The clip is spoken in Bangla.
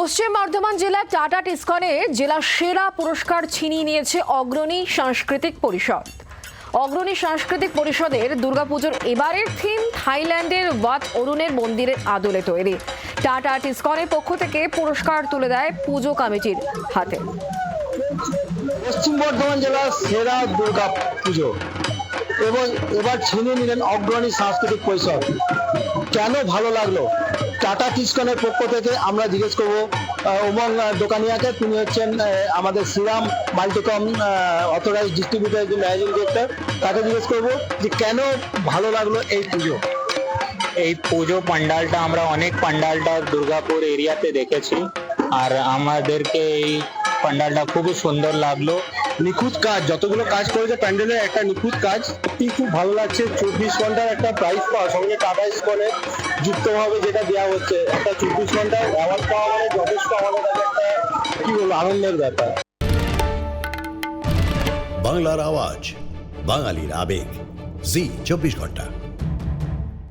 পশ্চিম বর্ধমান জেলার টাটা টিসকনে জেলা সেরা পুরস্কার ছিনিয়ে নিয়েছে অগ্রণী সাংস্কৃতিক পরিষদ। অগ্রণী সাংস্কৃতিক পরিষদের দুর্গাপুজোর এবারের থিম থাইল্যান্ডের ওয়াত অরুণের মন্দিরের আদলে তৈরি। টাটা টিসকনের পক্ষ থেকে পুরস্কার তুলে দেয় পুজো কমিটির হাতে। পশ্চিম বর্ধমান জেলার সেরা দুর্গা পুজো এবং এবার ছিনিয়ে নিলেন অগ্রণী সাংস্কৃতিক পরিষদ। কেন ভালো লাগল? টাটা কিসকনের পক্ষ থেকে আমরা জিজ্ঞেস করব উমং দোকানিয়াকে। তিনি হচ্ছেন আমাদের শ্রীরাম মাল্টিকম অথরাইজ ডিস্ট্রিবিউটার যে ম্যানেজিং ডিরেক্টর তাকে জিজ্ঞেস করব যে কেন ভালো লাগল এই পুজো? এই পুজো পান্ডালটা আমরা অনেক পান্ডালটা দুর্গাপুর এরিয়াতে দেখেছি। আর আমাদেরকে এই প্যান্ডালটা খুবই সুন্দর লাগল। নিখুঁত কাজ, যতগুলো কাজ করেছে প্যান্ডেলের একটা নিখুঁত কাজ। সত্যি খুব ভালো লাগছে, চব্বিশ ঘণ্টার একটা প্রাইস পাওয়া, সঙ্গে টাটা স্কলে যুক্তভাবে যেটা দেওয়া হচ্ছে, একটা চব্বিশ ঘণ্টার অ্যাওয়ার্ড পাওয়া মানে যথেষ্ট আমাদের কাছে একটা, কি বলব, আনন্দের ব্যাপার। বাংলার আওয়াজ, বাঙালির আবেগ। জি, চব্বিশ ঘণ্টা।